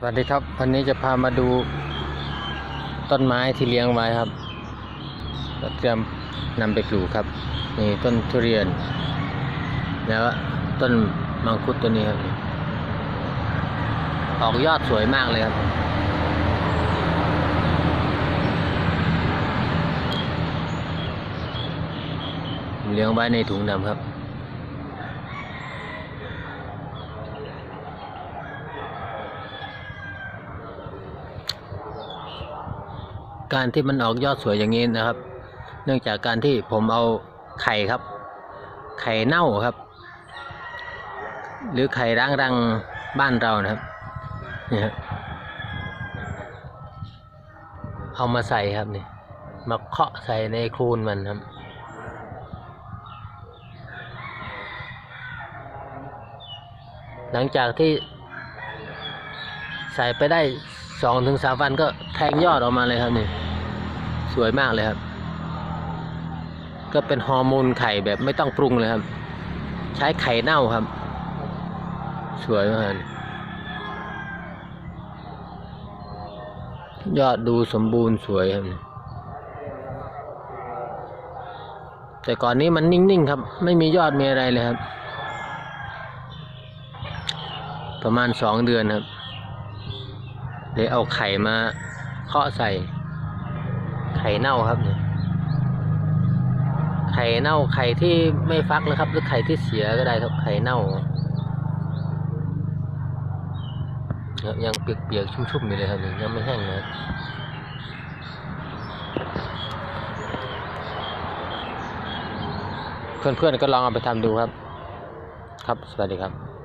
สวัสดีครับ วันนี้จะพามาดูต้นไม้ที่เลี้ยงไว้ครับเตรียมนำไปปลูกครับนี่ต้นทุเรียน แล้วต้นมังคุดตัวนี้ครับ ออกยอดสวยมากเลยครับ เลี้ยงไว้ในถุงดำครับ การที่มันออกยอดสวยอย่างนี้นะครับ เนื่องจากการที่ผมเอาไข่ครับ ไข่เน่าครับ หรือไข่ร้างรังบ้านเรานะครับนี่ครับเอามาใส่ครับนี่มาเคาะใส่ในโครูนมันครับหลังจากที่ใส่ไปได้ สองถึงสามวันก็แทงยอดออกมาเลยครับนี่สวยมากเลยครับ ก็เป็นฮอร์โมนไข่แบบไม่ต้องปรุงเลยครับ ใช้ไข่เน่าครับ สวยมากเลยยอดดูสมบูรณ์สวยครับ แต่ก่อนนี้มันนิ่งๆครับ ไม่มียอดมีอะไรเลยครับ ประมาณสองเดือนครับ เลยเอาไข่มาเคาะใส่ ไข่เน่าครับเนี่ยไข่เน่าไข่ที่ไม่ฟักนะครับ หรือไข่ที่เสียก็ได้ครับไข่เน่าเนี่ยยังเปียกๆชุ่มๆอยู่เลยครับนี่ยังไม่แห้งนะครับเพื่อนๆก็ลองเอาไปทำดูครับ ครับสวัสดีครับ